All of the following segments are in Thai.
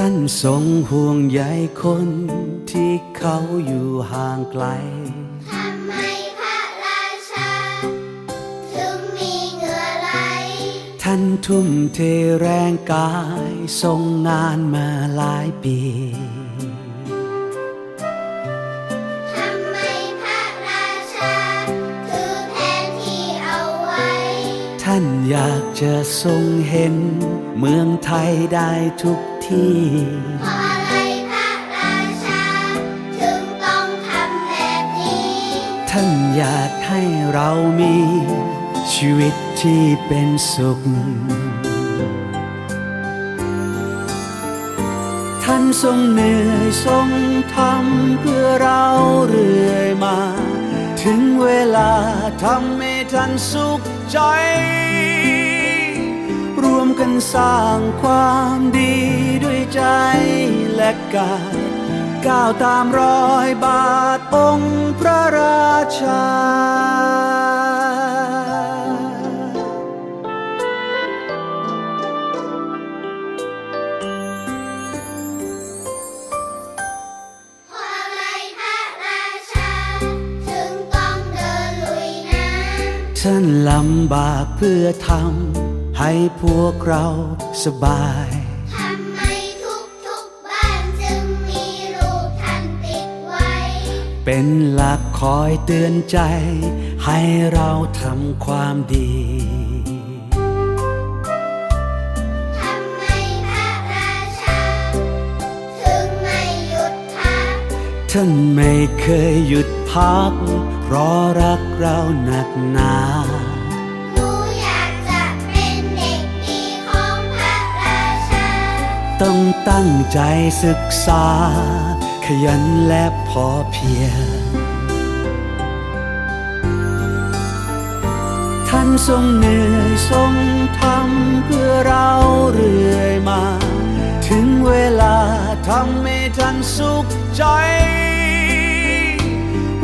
ท่านทรงห่วงใยคนที่เขาอยู่ห่างไกล ทำไมพระราชา ถึงมีเหงื่อไหล ท่านทุ่มเทแรงกายทรงงานมาหลายปี ทำไมพระราชา ถือแผนที่เอาไว้ ท่านอยากจะทรงเห็น เมืองไทยได้ทุก ที่เพราะอะไรพระราชา ถึงต้องทำแบบนี้ ท่านอยากให้เรามี ชีวิตที่เป็นสุข ท่านทรงเหนื่อยทรงทำเพื่อเราเรื่อยมา ถึงเวลาทำให้ท่านสุขใจ กันสร้างความดีด้วยใจและกายก้าวตามรอยบาทองค์พระราชาเพราะอะไรพระราชาถึงต้องเดินลุยน้ำท่านลำบากเพื่อทำ ให้พวกเราสบาย ทำไมทุกทุกๆบ้านจึงมีรูปท่านติดไว้ เป็นหลักคอยเตือนใจ ให้เราทำความดี ทำไมพระราชา ถึงไม่หยุดพัก ท่านไม่เคยหยุดพัก เพราะรักเราหนักหนา ต้องตั้งใจศึกษา ขยันและพอเพียงท่านทรงเหนื่อยทรงทำเพื่อเราเรื่อยมา ถึงเวลาทำให้ท่านสุขใจ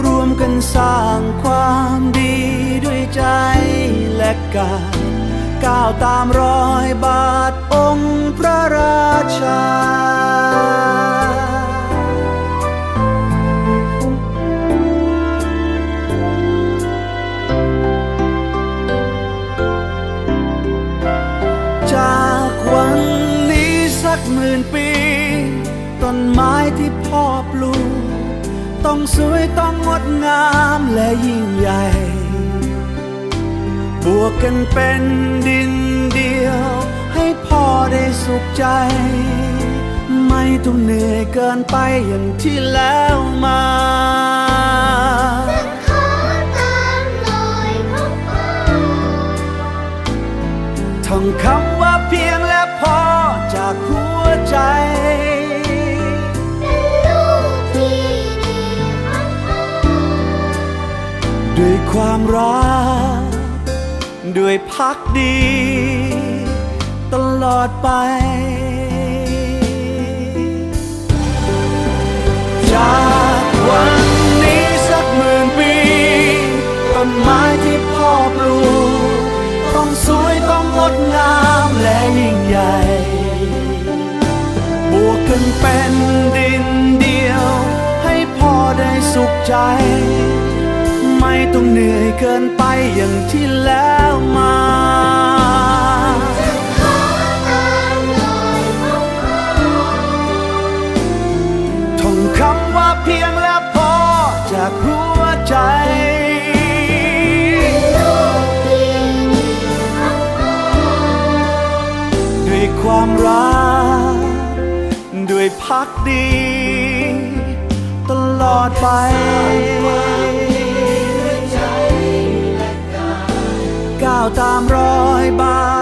รวมกันสร้างความดีด้วยใจและกายก้าวตามรอยบาท องค์พระราชา จากวันนี้สักหมื่นปี ต้นไม้ที่พ่อปลูก ต้องสวยต้องงดงามและยิ่งใหญ่ บวกกันเป็นดินเดียว ได้สุขใจ ไม่ต้องเหนื่อยเกินไปอย่างที่แล้วมาขอตามรอยของพ่อท่องคำว่าเพียงและพอจากหัวใจเป็นลูกที่ดีของพ่อด้วยความรัก ด้วยพักดี ตลอดไป จากวันนี้สักหมื่นปี ต้นไม้ที่พ่อปลูก ต้องสวยต้องงดงามและยิ่งใหญ่ บวกกันเป็นดินเดียว ให้พ่อได้สุขใจ ไม่ต้องเหนื่อยเกินไปอย่างที่แล้วมา ใจด้วยความรัก ด้วยพักดี ตลอดไปก้าวตามรอยบา